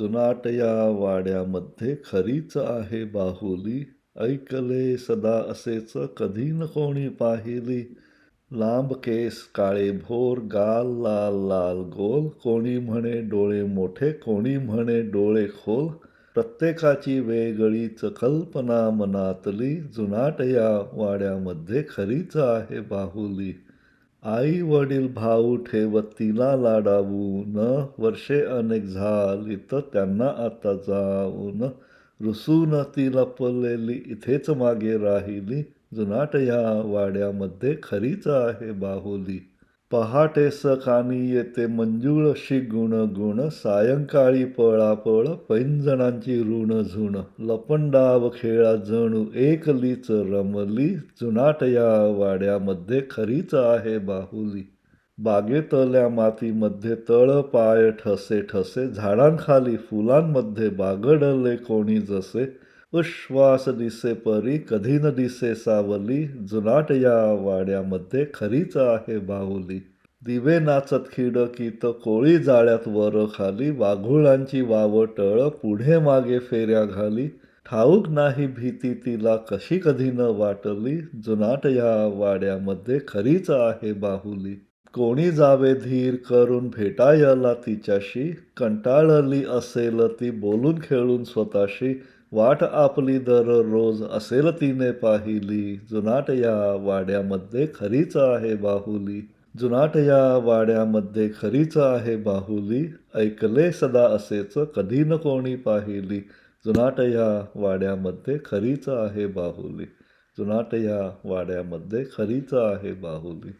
जुनाट या वाड्यामध्ये खरीच आहे बाहुली. ऐकले सदा असेच कधी न कोणी पाहिली. लांब केस काळे भोर गाल लाल लाल गोल. कोणी म्हणे डोळे मोठे कोणी म्हणे डोळे खोल. प्रत्येकाची वेगळीच कल्पना मनातली. जुनाट या वाड्यामध्ये खरीच आहे बाहुली. आई वडील भाऊ ठेवत तिला लाडावून वर्षे अनेक झाली तर त्यांना आता जाऊन रुसून ती लपलेली इथेच मागे राहिली जुनाट या वाड्यामध्ये खरीच आहे बाहुली. पहाटे सकानी येते मंजुळशी गुण गुण सायंकाळी पळापळ पैंजणांची ऋण झुण. लपंडाव खेळा जणू एकलीच रमली जुनाट या वाड्यामध्ये खरीच आहे बाहुली. बागेतल्या मातीमध्ये तळ पाय ठसे ठसे झाडांखाली फुलांमध्ये बागडले कोणी जसे. उश्वास दिसे परी कधी न दिसे सावली जुनाट या वाड्यामध्ये खरीच आहे बाहुली. दिवे नाचत खिडकीत कोळी जाळ्यात वर खाली वाघुळांची वावटळ पुढे मागे फेऱ्या घाली. ठाऊक नाही भीती तिला कशी कधी न वाटली जुनाट या वाड्यामध्ये खरीच आहे बाहुली. कोणी जावे धीर करून भेटायला तिच्याशी कंटाळली असेल ती बोलून खेळून स्वतःशी. वाट आपली दररोज असेल तिने पाहिली. जुनाट या वाड्यामध्ये खरीच आहे बाहुली. जुनाट या वाड्यामध्ये खरीच आहे बाहुली. ऐकले सदा असेच कधी न कोणी पाहिली. जुनाट या वाड्यामध्ये खरीच आहे बाहुली. जुनाट या वाड्यामध्ये खरीच आहे बाहुली.